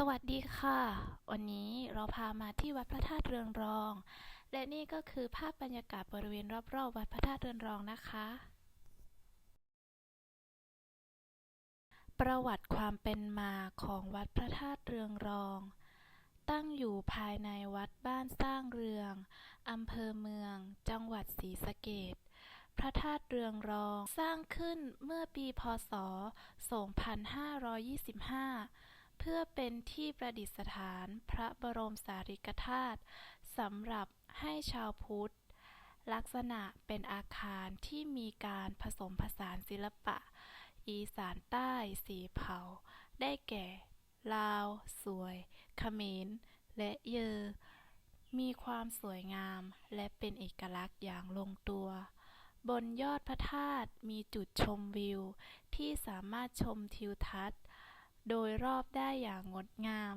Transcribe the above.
สวัสดีค่ะ วันนี้เราพามาที่วัดพระธาตุเรืองรอง และนี่ก็คือภาพบรรยากาศบริเวณรอบๆ วัดพระธาตุเรืองรองนะคะ ประวัติความเป็นมาของวัดพระธาตุเรืองรอง ตั้งอยู่ภายในวัดบ้านสร้างเรือง อำเภอเมือง จังหวัดศรีสะเกษพระธาตุเรืองรองสร้างขึ้นเมื่อปีพศ 2525 เพื่อเป็นที่ประดิษฐานพระบรมสารีริกธาตุสำหรับให้ชาวพุทธ ลักษณะเป็นอาคารที่มีการผสมผสานศิลปะ อีสานใต้สีเผา ได้แก่ ลาว สวยเขมร และเยอ มีความสวยงามและเป็นเอกลักษณ์อย่างลงตัวบนยอดพระธาตุมีจุดชมวิว ที่สามารถชมทิวทัศน์ โดยรอบได้อย่างงดงาม